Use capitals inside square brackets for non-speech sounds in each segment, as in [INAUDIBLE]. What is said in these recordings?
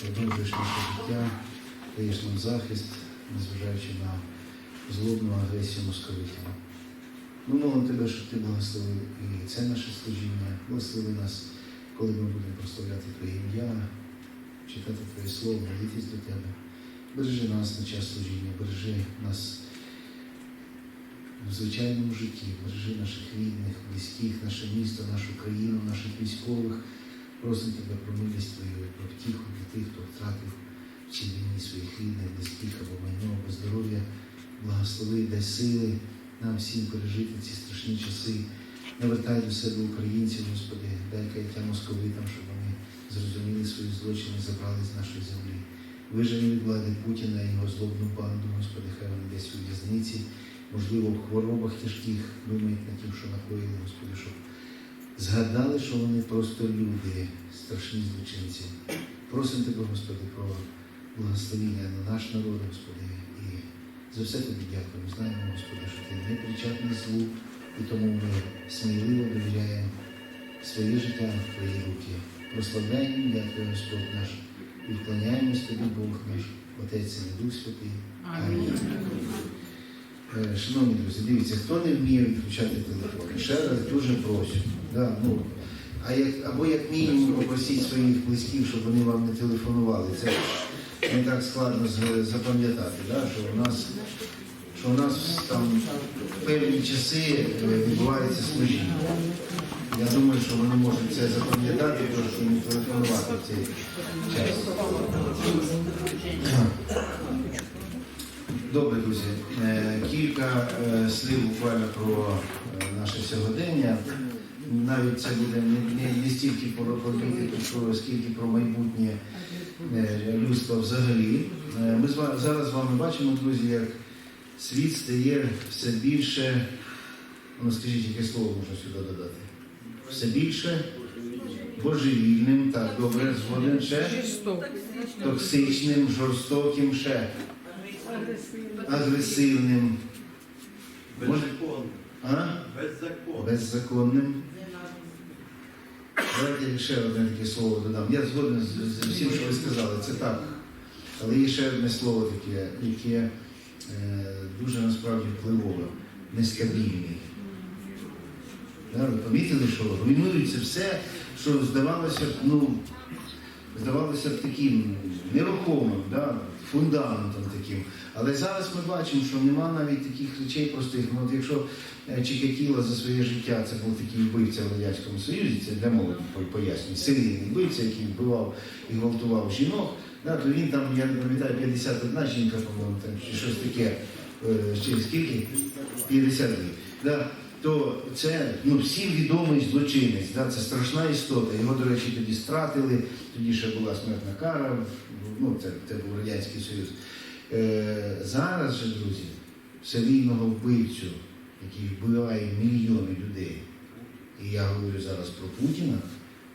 продовжуєш наше життя, даєш нам захист, незважаючи на злобну агресію московитів. Ми молимо тебе, щоб ти благословив і це наше служіння, благослови нас, коли ми будемо прославляти Твоє ім'я, читати Твоє Слово, молитись до Тебе. Бережи нас на час служіння, бережи нас в звичайному житті, бережи наших рідних, близьких, наше місто, нашу країну, наших військових. Просимо тебе про милість твою, про втіху для тих, хто втратив в цій війні своїх рідних, близьких або майно, або здоров'я. Благослови, дай сили нам всім пережити ці страшні часи. Навертай до себе українців, Господи, дай каяття московитам, щоб вони зрозуміли свої злочини, забрали з нашої землі. Вижени від влади Путіна і його злобну банду, Господи, хай вони десь у в'язниці, можливо, в хворобах тяжких думають над тим, що накоїли, Господи, щоб згадали, що вони просто люди, страшні злочинці. Просимо Тебе, Господи, про благословіння на наш народ, Господи, і за все тобі дякуємо. Знаємо, Господи, що ти не причетний злу, і тому ми сміливо довіряємо своє життя в Твої руки. Прославляємо ім'я Господь наш, і вклоняємось Тобі, Бог наш, Отець і Дух Святий. Амінь. Е, Шановні друзі, дивіться, хто не вміє відключати телефон, ще раз дуже прошу. Да, ну, а як, або як мінімум попросіть своїх близьких, щоб вони вам не телефонували. Це не так складно запам'ятати, да? що у нас що у нас там певні часи е, відбувається служіння. Я думаю, що вони можуть це запам'ятати, трошки не телефонувати в цей час. Добре, друзі. Е, Кілька е, слів буквально про наше сьогодення. Навіть це буде не, не, не стільки про політику, скільки про майбутнє е, людства взагалі. Е, Ми з зараз з вами бачимо, друзі, як світ стає все більше, ну скажіть, яке слово можна сюди додати? Все більше божевільним, так, добре, згоден ще токсичним, жорстоким, ще агресивним, Беззаконно. а? Беззаконно. беззаконним. Давайте ще одне таке слово додам. Я згоден з, всім, що ви сказали, це так. Але є ще одне слово таке, яке е, дуже насправді впливове, нестабільний. Да, ви помітили, що руйнується все, що здавалося, ну, здавалося б таким нерухомим, да, фундаментом таким. Але зараз ми бачимо, що нема навіть таких речей простих. Ну, от якщо е, Чикатіло за своє життя це був такий вбивця в Радянському Союзі, це для молоді по- пояснюю, серійний вбивця, який вбивав і гвалтував жінок, да, то він там, я не пам'ятаю, 51 жінка, по-моєму, там, чи щось таке, е, чи скільки? 52. Да, то це ну, всім відомий злочинець, да, це страшна істота. Його, до речі, тоді стратили, тоді ще була смертна кара, ну, це, це був Радянський Союз. Е, зараз же, друзі, серійного вбивцю, який вбиває мільйони людей, і я говорю зараз про Путіна,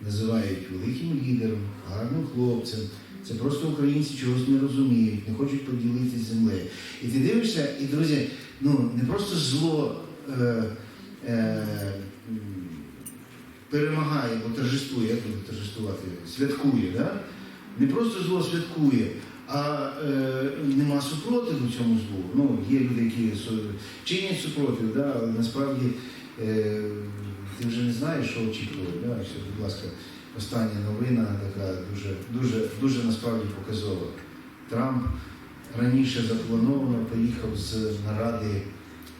називають великим лідером, гарним хлопцем. Це просто українці чогось не розуміють, не хочуть поділитися землею. І ти дивишся, і друзі, ну не просто зло е, е, перемагає, бо торжествує, як торжествувати, святкує, да? Не просто зло святкує, а е, нема супротиву цьому злу. Ну, є люди, які чинять супротив, да? але насправді е, ти вже не знаєш, що очікувати. Да? Все, будь ласка, остання новина така дуже, дуже, дуже насправді показова. Трамп раніше заплановано поїхав з наради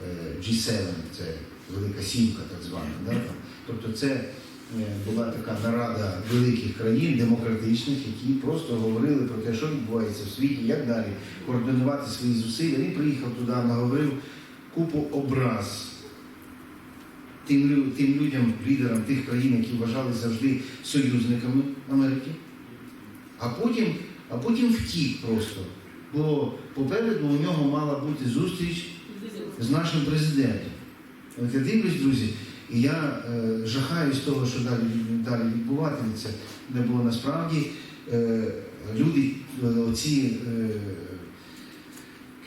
е, G7, це Велика Сімка, так звана. Да? Тобто це була така нарада великих країн, демократичних, які просто говорили про те, що відбувається в світі, як далі координувати свої зусилля. Він приїхав туди, наговорив купу образ тим, тим людям, лідерам тих країн, які вважали завжди союзниками Америки. А потім, а потім втік просто. Бо попереду у нього мала бути зустріч з нашим президентом. От я дивлюсь, друзі, і я е, жахаюсь того, що далі, далі відбуватиметься. Не було насправді е, люди, е, оці е,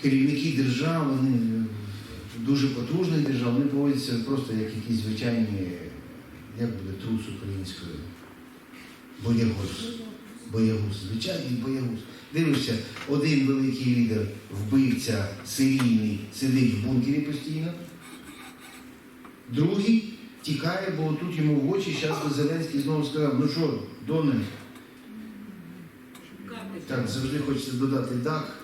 керівники держав, вони е, дуже потужних держав, вони поводяться просто як якісь звичайні, як буде трус українською, боягуз. Боягуз, звичайний боягуз. Дивишся, один великий лідер, вбивця, серійний, сидить в бункері постійно. Другий тікає, бо тут йому в очі зараз Зеленський знову сказав, ну що, Дональд, так, завжди хочеться додати дак.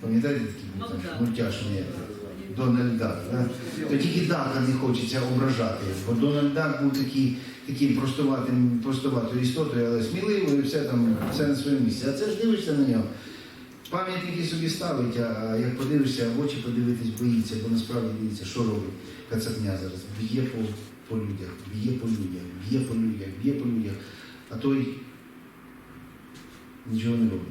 Пам'ятаєте такий мультяшний Дональд Дак. Да? То тільки Дака не хочеться ображати, бо Дональд Дак був такий, таким простоватою істотою, але сміливою, все там, все на своєму місці. А це ж дивишся на нього. Пам'ятники собі ставить, а як подивишся, в очі подивитись боїться, бо насправді дивіться, що робить кацапня зараз. Б'є по, по людях, б'є по людях, б'є по людях, б'є по людях. А той нічого не робить.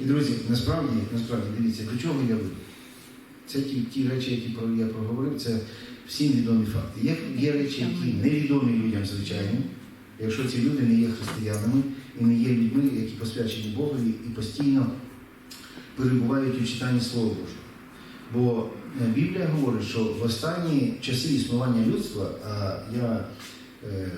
І друзі, насправді, насправді, дивіться, до чого я веду? Це ті, ті речі, які я проговорив, це всім відомі факти. Є, є речі, які невідомі людям, звичайно, якщо ці люди не є християнами і не є людьми, які посвячені Богові і постійно перебувають у читанні Слова Божого. Бо е, Біблія говорить, що в останні часи існування людства, а я е,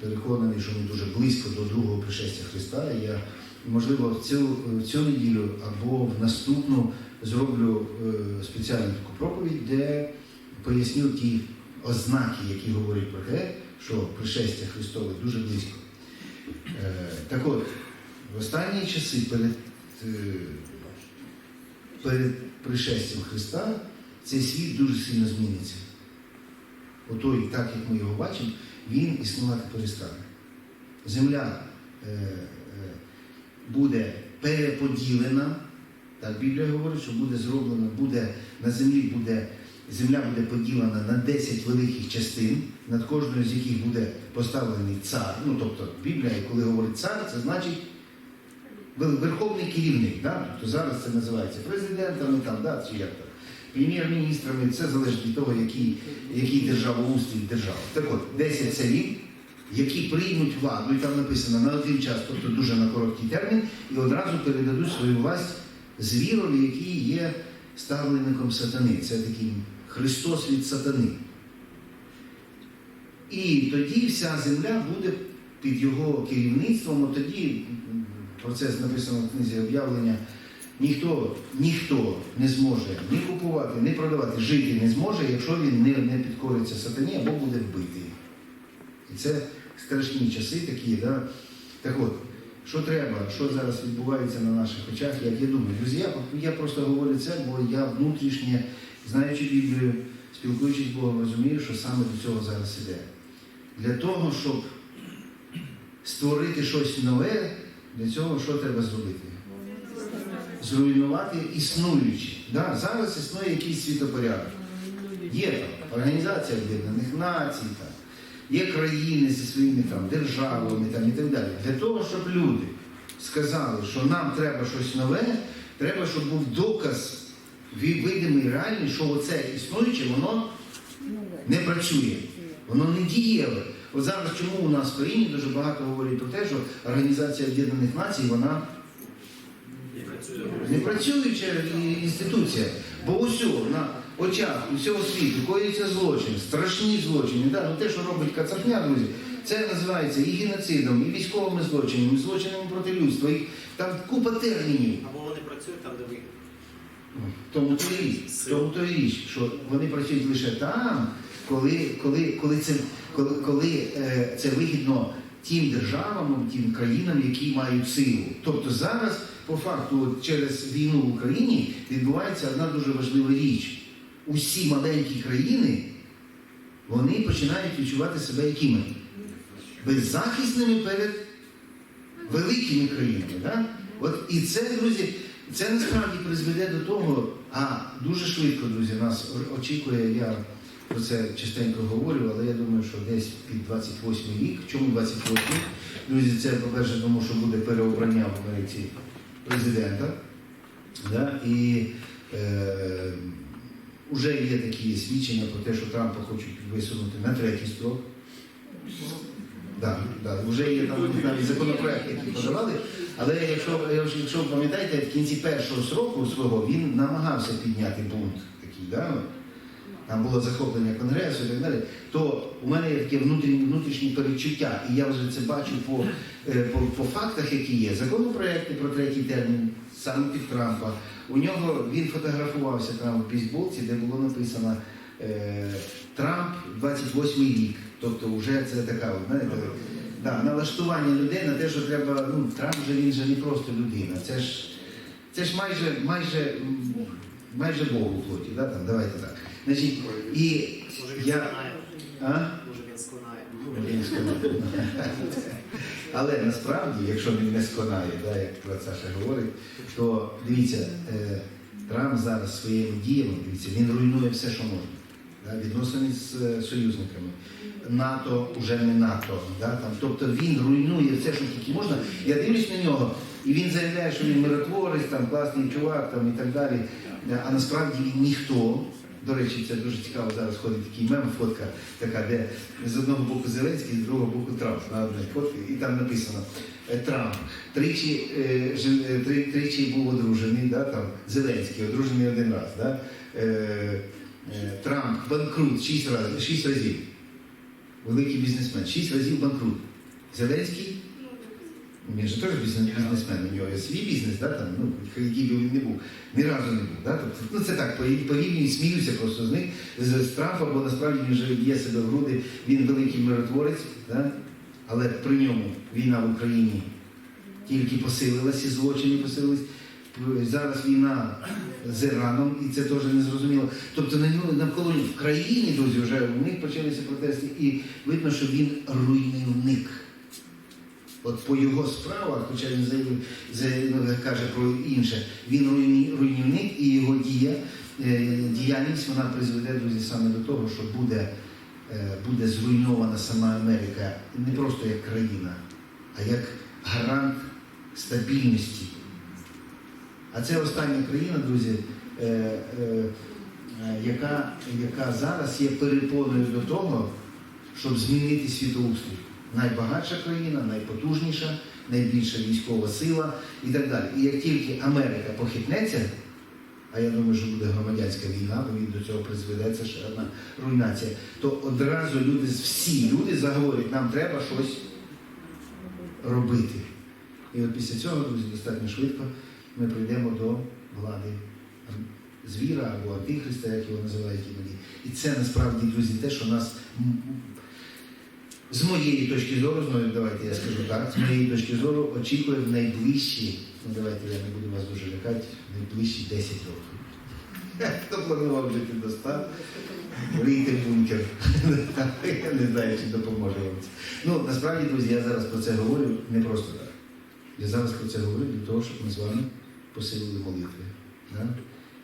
переконаний, що ми дуже близько до другого пришестя Христа, і я, можливо, в цю, в цю неділю або в наступну зроблю е, спеціальну таку проповідь, де поясню ті ознаки, які говорять про те, що пришестя Христове дуже близько. Так от, в останні часи перед, перед пришестям Христа цей світ дуже сильно зміниться. Отой, так як ми його бачимо, він існувати перестане. Земля е, е, буде переподілена. Так, Біблія говорить, що буде зроблено, буде на землі буде, земля буде поділена на 10 великих частин, над кожною з яких буде поставлений цар. Ну, тобто Біблія, коли говорить цар, це значить верховний керівник. Да? Тобто зараз це називається президентами, там, да, чи як там, прем'єр-міністрами, це залежить від того, який, який державоустрій держава. Так от, 10 царів, які приймуть владу, і там написано на один час, тобто дуже на короткий термін, і одразу передадуть свою власть звірові, який є ставленником сатани. Це такий Христос від сатани. І тоді вся земля буде під його керівництвом, тоді про це написано в книзі об'явлення. Ніхто, ніхто не зможе ні купувати, ні продавати, жити не зможе, якщо він не, не підкориться сатані або буде вбитий. І це страшні часи такі. Да? Так от, що треба, що зараз відбувається на наших очах, як я думаю, друзі, я, я просто говорю це, бо я внутрішнє, знаючи Біблію, спілкуючись з Богом, розумію, що саме до цього зараз іде. Для того, щоб створити щось нове, для цього що треба зробити? Зруйнувати існуюче. Да? Зараз існує якийсь світопорядок. Є там Організація Об'єднаних Націй, там, є країни зі своїми там, державами там, і так далі. Для того, щоб люди сказали, що нам треба щось нове, треба, щоб був доказ видимий, реальний, що оце існуюче, воно не працює, воно не дієве. От зараз чому у нас в країні дуже багато говорять про те, що Організація Об'єднаних Націй, вона не працююча інституція, бо усього на очах усього світу коїться злочин, страшні злочини. Да? Ну, те, що робить Кацапня, друзі, це називається і геноцидом, і військовими злочинами, і злочинами проти людства. І там купа термінів. Або вони працюють там, де ви. Тому то і річ, що вони працюють лише там, коли, коли, коли, це, коли, коли е, це вигідно тим державам, тим країнам, які мають силу. Тобто зараз, по факту, через війну в Україні відбувається одна дуже важлива річ. Усі маленькі країни вони починають відчувати себе якими? Беззахисними перед великими країнами. Да? От, і це, друзі, це насправді призведе до того, а дуже швидко, друзі, нас очікує, я про це частенько говорю, але я думаю, що десь під 28 рік. Чому 28? Друзі, це, по-перше, тому що буде переобрання в Америці президента. Да? І е, вже є такі свідчення про те, що Трампа хочуть висунути на третій строк. Да, да, вже є там навіть законопроект, який подавали. Але якщо, якщо пам'ятаєте, в кінці першого сроку свого він намагався підняти бунт такий, да? Там було захоплення конгресу і так далі, то у мене є таке внутрішнє, перечуття, і я вже це бачу по, е, по, по фактах, які є. Законопроекти про третій термін, саме під Трампа. У нього він фотографувався там в бейсболці, де було написано е, Трамп 28-й рік. Тобто, вже це така, знаєте, да, налаштування людей на те, що треба. Ну, Трамп же він же не просто людина. Це ж це ж майже майже майже Бог плоті, да, там, давайте так. Значить, і я. А? Може він сконає. Але насправді, якщо він не сконає, да, як про Саша говорить, то дивіться, е, Трамп зараз своїми діями, дивіться, він руйнує все, що можна. Да, відносини з е, союзниками. НАТО вже не НАТО. Да, там, тобто він руйнує все, що тільки можна. Я дивлюсь на нього, і він заявляє, що він миротворець, там, класний чувак там, і так далі. А насправді він ніхто. До речі, це дуже цікаво зараз ходить такий мем, фотка така, де з одного боку Зеленський, з другого боку Трамп на одній фотці, і там написано е, Трамп. Тричі, е, е, три, тричі був одружений, да, там, Зеленський, одружений один раз. Да? Е, е, Трамп, банкрут, шість разів, шість разів. Великий бізнесмен, шість разів банкрут. Зеленський, він же теж бізнесмен, у нього є свій бізнес, да, там, ну, який він не був, ні разу не був. Да? Тобто, ну, це так, порів- порівнюю, сміюся просто з них, з, Трампа, бо насправді він вже б'є себе в груди, він великий миротворець, да? але при ньому війна в Україні тільки посилилася, злочини посилились. Зараз війна з Іраном, і це теж не зрозуміло. Тобто навколо в країні, друзі, вже у них почалися протести, і видно, що він руйнівник. От по його справах, хоча він заявив, заявив, каже про інше, він руйні- руйнівник і його дія, е, діяльність вона призведе, друзі, саме до того, що буде, е, буде зруйнована сама Америка не просто як країна, а як гарант стабільності. А це остання країна, друзі, е, яка, яка зараз є перепоною до того, щоб змінити світоустрій. Найбагатша країна, найпотужніша, найбільша військова сила і так далі. І як тільки Америка похитнеться, а я думаю, що буде громадянська війна, бо від до цього призведе це ще одна руйнація, то одразу люди, всі люди заговорять, нам треба щось робити. І от після цього, друзі, достатньо швидко ми прийдемо до влади звіра або антихриста, як його називають іноді. І це насправді, друзі, те, що нас з моєї точки зору, знову давайте я скажу так, з моєї точки зору очікує в найближчі, ну давайте я не буду вас дуже лякати, в найближчі 10 років. Хто планував жити до 100, рийте бункер. [LAUGHS] Я не знаю, чи допоможе вам це. Ну, насправді, друзі, я зараз про це говорю не просто так. Я зараз про це говорю для того, щоб ми з вами посилили молитви. Да?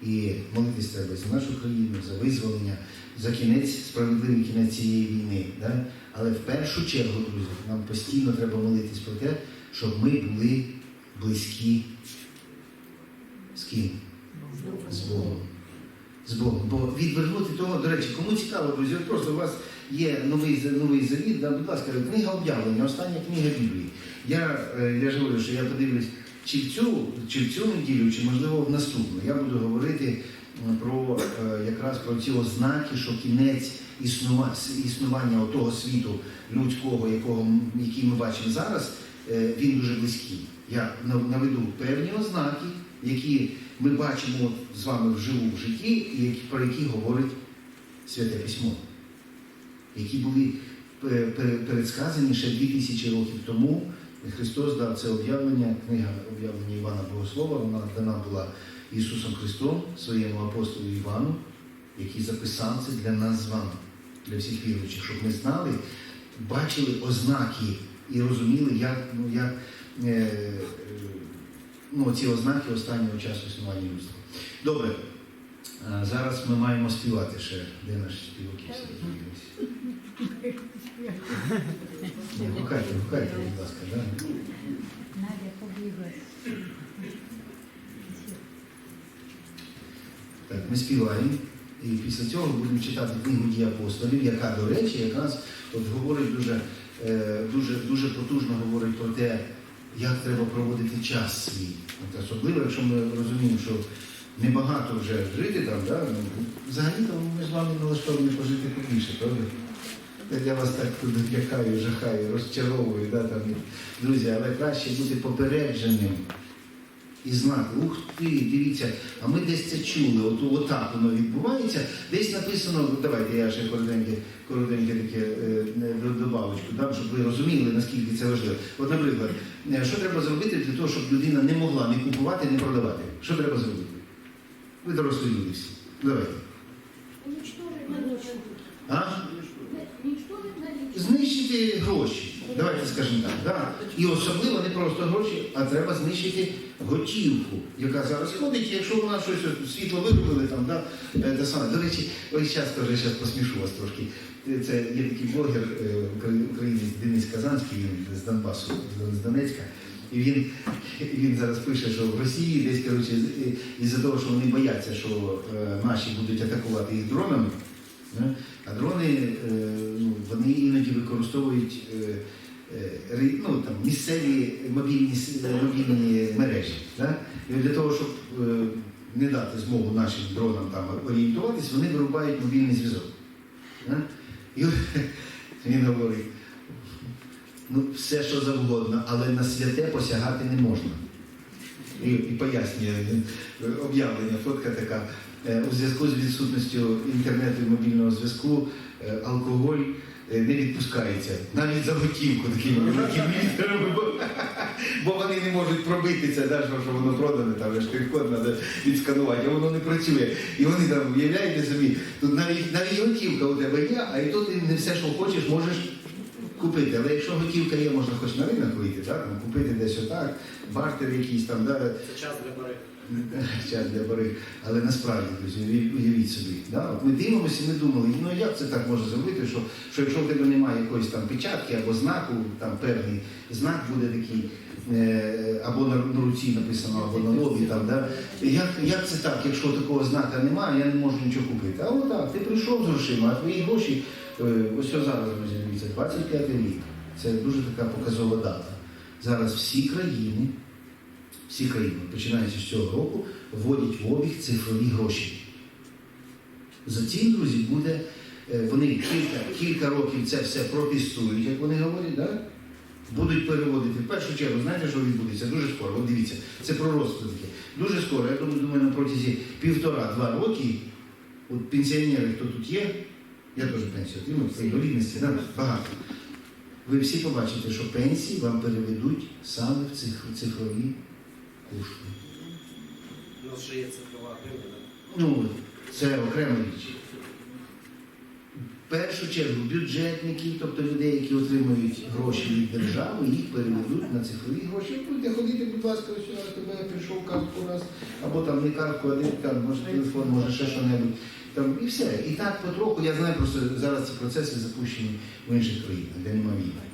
І молитись треба за нашу країну, за визволення, за кінець, справедливий кінець цієї війни. Да? Але в першу чергу, друзі, нам постійно треба молитись про те, щоб ми були близькі з ким? З Богом. З Богом. Бо відвернути того, до речі, кому цікаво, друзі, от просто у вас є новий, новий завіт, да, будь ласка, книга об'явлення, остання книга Біблії. Я, е, я ж говорю, що я подивлюсь, чи в цю, чи в цю неділю, чи можливо в наступну. Я буду говорити про е, якраз про ці ознаки, що кінець існува, існування того світу людського, якого який ми бачимо зараз, е, він дуже близький. Я наведу певні ознаки, які ми бачимо з вами вживу в житті, і про які говорить Святе Письмо, які були пе- передсказані ще 2000 років тому. Христос дав це об'явлення, книга об'явлення Івана Богослова, вона дана була Ісусом Христом, своєму апостолу Івану, який записав це для нас з вами, для всіх віруючих, щоб ми знали, бачили ознаки і розуміли, як, ну, як е, е, ну, ці ознаки останнього часу існування людства. Добре, а зараз ми маємо співати ще. Де наші співаки всі розумілися? [LAUGHS] Ні, гукайте, гукайте, будь ласка, да? Надя побігла. Так, ми співаємо. І після цього будемо читати книгу дій апостолів, яка, до речі, якраз от говорить дуже, е, дуже, дуже потужно говорить про те, як треба проводити час свій. От особливо, якщо ми розуміємо, що небагато вже жити там, да? ну, взагалі там ми з вами налаштовані пожити побільше, правда? Я вас так тут лякаю, жахаю, розчаровую, да, там, друзі, але краще бути попередженим і знати, ух ти, дивіться, а ми десь це чули, от, отак воно відбувається. Десь написано, давайте я ще коротеньке, коротеньке таке е, добавочку, дам, щоб ви розуміли, наскільки це важливо. От, наприклад, е, що треба зробити для того, щоб людина не могла не купувати, не продавати? Що треба зробити? Ви дорослі люди всі. Давайте. А? Знищити гроші. Давайте скажемо так. Да? І особливо не просто гроші, а треба знищити готівку, яка зараз ходить, якщо вона щось світло виробили, там, да, е, те саме. До речі, ось час теж зараз посмішу вас трошки. Це є такий блогер е, українець Денис Казанський, він з Донбасу, з Донецька. І він, він зараз пише, що в Росії десь коротше, із-за того, що вони бояться, що е, наші будуть атакувати їх дронами, е, а дрони е, ну, вони іноді використовують е, е, ну, там, місцеві мобільні, мобільні мережі. Да? І для того, щоб е, не дати змогу нашим дронам там орієнтуватись, вони вирубають мобільний зв'язок. Да? І [LAUGHS] він говорить, ну, все, що завгодно, але на святе посягати не можна. І, і пояснює е, об'явлення, фотка така. Е, У зв'язку з відсутністю інтернету і мобільного зв'язку е, алкоголь е, не відпускається. Навіть за готівку такими великими літерами, бо, вони не можуть пробитися, да, що, воно продане, там штрих-код треба відсканувати, а воно не працює. І вони там, уявляєте собі, тут навіть, навіть готівка у тебе є, а і тут ти не все, що хочеш, можеш купити. Але якщо готівка є, можна хоч на ринок вийти, так? купити десь отак, бартер якийсь там, да, Це час для бори. Час для борих. Але насправді, друзі, уявіть- собі. Да? От ми дивимося, і ми думали, ну як це так може зробити, що, що якщо в тебе немає якоїсь там печатки або знаку, там певний знак буде такий, е, або на, на руці написано, або на лобі, там, да? як, як це так, якщо такого знака немає, я не можу нічого купити. А отак, ти прийшов з грошима, а твої гроші, е, ось зараз, друзі, дивіться, 25 рік. Це дуже така показова дата. Зараз всі країни всі країни, починаючи з цього року, вводять в обіг цифрові гроші. За цим, друзі, буде, е, вони кілька, кілька років це все протестують, як вони говорять, да? будуть переводити. В першу чергу, знаєте, що відбудеться? Дуже скоро. От дивіться, це пророцтво таке. Дуже скоро, я думаю, на протязі півтора-два роки, от пенсіонери, хто тут є, я теж пенсію отримую, по інвалідності, да? багато. Ви всі побачите, що пенсії вам переведуть саме в цифрові кошти. У нас ще є цифрова гривня. Ну, це окрема річ. В першу чергу бюджетники, тобто людей, які отримують гроші від держави, їх переведуть на цифрові гроші. Будете ходити, будь ласка, я тебе прийшов картку раз, або там не картку, а де там, може телефон, може ще що-небудь. Там, і все. І так потроху, я знаю, просто зараз ці процеси запущені в інших країнах, де немає війни.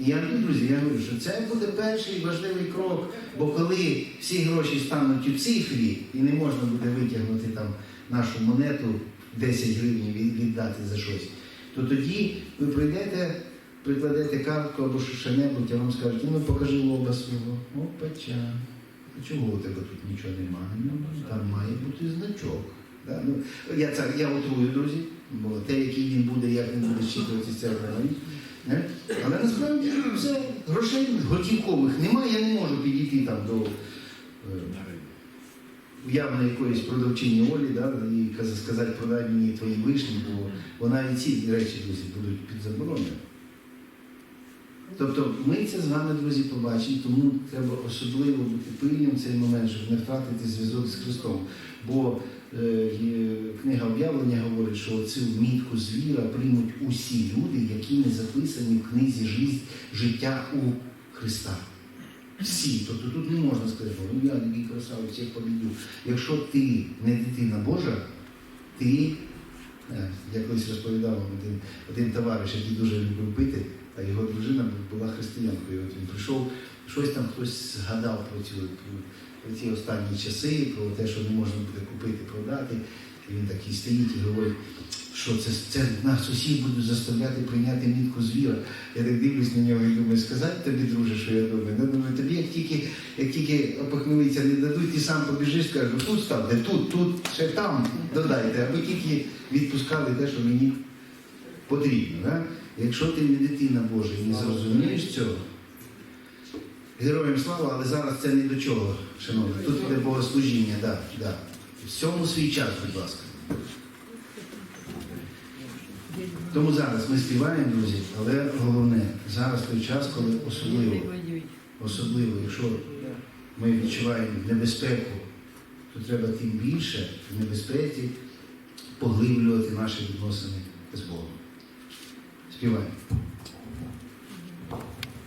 І я ну, друзі, я говорю, що це буде перший важливий крок, бо коли всі гроші стануть у цифрі і не можна буде витягнути там нашу монету 10 гривень віддати за щось, то тоді ви прийдете, прикладете картку або що-небудь, а вам скажуть, ну покажи лоба свого. Опача. Чого у тебе тут нічого немає? Ну, там має бути значок. Да? Ну, я, це, я утрую, друзі, бо те, який він буде, як він буде щитуватися, це річ. Але насправді все, грошей готівкових немає, я не можу підійти там до е, явно якоїсь продавчині Олі да, і сказати, продай мені твої вишні, бо вона і ці речі, друзі, будуть під забороною. Тобто ми це з вами, друзі, побачимо, тому треба особливо бути пильним в цей момент, щоб не втратити зв'язок з Христом. Бо книга об'явлення говорить, що цю мітку звіра приймуть усі люди, які не записані в книзі життя, у Христа. Всі. Тобто тут не можна сказати, що ну я такий красавець, я побідю. Якщо ти не дитина Божа, ти, е, я колись розповідав один, один товариш, який дуже любив пити, а його дружина була християнкою. От він прийшов, щось там хтось згадав про ці, про ці останні часи, про те, що не можна буде купити, продати. І він такий стоїть і говорить, що це, це нас усіх будуть заставляти прийняти мітку звіра. Я так дивлюсь на нього і думаю, сказати тобі, друже, що я думаю. Ну, думаю, тобі як тільки, як тільки опохмелиться не дадуть, ти сам побіжиш, скажеш, «Ну, тут ставте, тут, тут, ще там додайте, аби тільки відпускали те, що мені потрібно. Да? Якщо ти не дитина Божа і не зрозумієш цього, героям слава, але зараз це не до чого, шановні. Тут іде богослужіння, да, да. В цьому свій час, будь ласка. Тому зараз ми співаємо, друзі, але головне, зараз той час, коли особливо, особливо, якщо ми відчуваємо небезпеку, то треба тим більше в небезпеці поглиблювати наші відносини з Богом. Співаємо.